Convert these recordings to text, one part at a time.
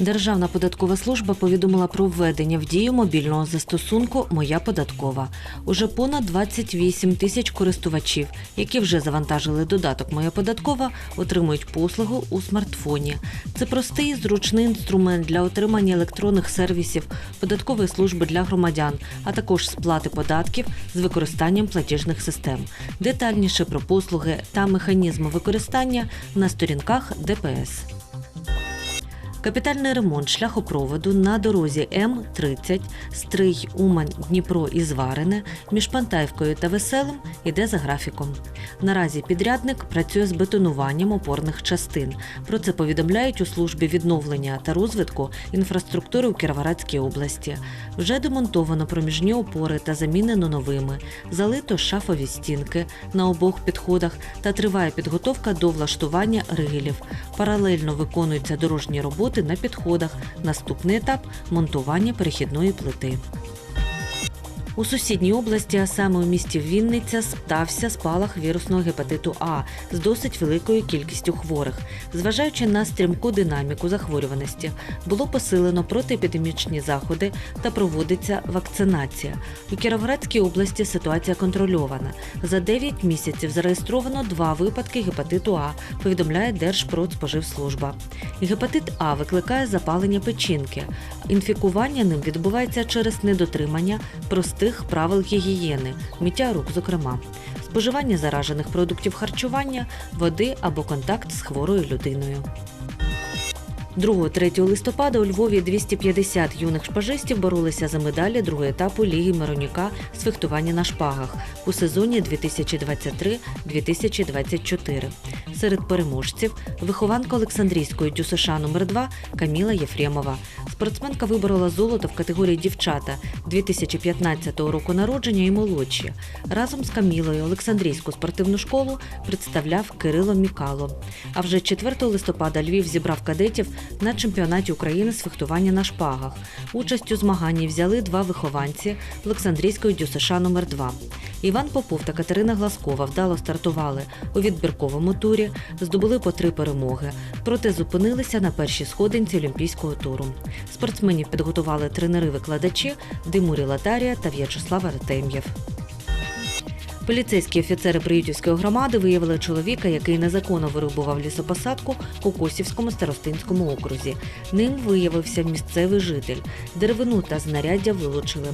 Державна податкова служба повідомила про введення в дію мобільного застосунку Моя податкова. Уже понад 28 тисяч користувачів, які вже завантажили додаток Моя податкова, отримують послугу у смартфоні. Це простий зручний інструмент для отримання електронних сервісів податкової служби для громадян, а також сплати податків з використанням платіжних систем. Детальніше про послуги та механізми використання на сторінках ДПС. Капітальний ремонт шляхопроводу на дорозі М-30 Стрий, Умань, Дніпро і Зварине між Пантаївкою та Веселим іде за графіком. Наразі підрядник працює з бетонуванням опорних частин. Про це повідомляють у службі відновлення та розвитку інфраструктури у Кіровоградській області. Вже демонтовано проміжні опори та замінено новими, залито шафові стінки на обох підходах та триває підготовка до влаштування ригелів. Паралельно виконуються дорожні роботи на підходах. Наступний етап монтування перехідної плити. У сусідній області, а саме у місті Вінниця, стався спалах вірусного гепатиту А з досить великою кількістю хворих. Зважаючи на стрімку динаміку захворюваності, було посилено протиепідемічні заходи та проводиться вакцинація. У Кіровоградській області ситуація контрольована. За 9 місяців зареєстровано два випадки гепатиту А, повідомляє Держпродспоживслужба. Гепатит А викликає запалення печінки. Інфікування ним відбувається через недотримання простих правил гігієни, миття рук, зокрема, споживання заражених продуктів харчування, води або контакт з хворою людиною. 2-3 листопада у Львові 250 юних шпажистів боролися за медалі другого етапу Ліги Мироніка з фехтування на шпагах у сезоні 2023-2024. Серед переможців вихованка Олександрійської ДЮСШ номер 2 Каміла Єфремова. Спортсменка виборола золото в категорії дівчата 2015 року народження і молодші. Разом з Камілою Олександрійську спортивну школу представляв Кирило Мікало. А вже 4 листопада Львів зібрав кадетів на чемпіонаті України з фехтування на шпагах. Участь у змаганні взяли два вихованці Олександрійської ДЮСШ номер 2 Іван Попов та Катерина Гласкова вдало стартували у відбірковому турі, здобули по три перемоги, проте зупинилися на першій сходинці Олімпійського туру. Спортсменів підготували тренери-викладачі Димурі Латарія та В'ячеслав Артем'єв. Поліцейські офіцери Приютівської громади виявили чоловіка, який незаконно вирубував лісопосадку у Косівському старостинському окрузі. Ним виявився місцевий житель. Деревину та знаряддя вилучили.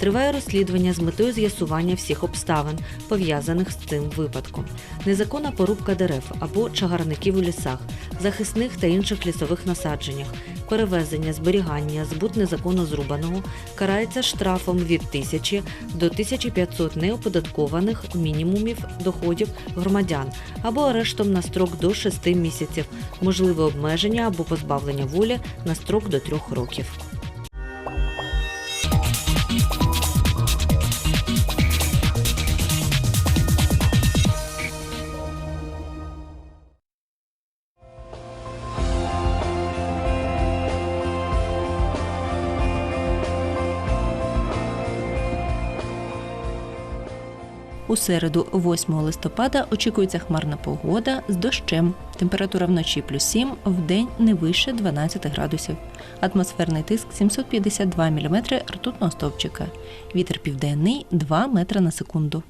Триває розслідування з метою з'ясування всіх обставин, пов'язаних з цим випадком. Незаконна порубка дерев або чагарників у лісах, захисних та інших лісових насадженнях, перевезення, зберігання, збут незаконно зрубаного карається штрафом від 1000 до 1500 неоподаткованих мінімумів доходів громадян або арештом на строк до 6 місяців, можливе обмеження або позбавлення волі на строк до 3 років. У середу, 8 листопада, очікується хмарна погода з дощем. Температура вночі плюс 7, в день не вище 12 градусів. Атмосферний тиск 752 мм ртутного стовпчика. Вітер південний 2 метри на секунду.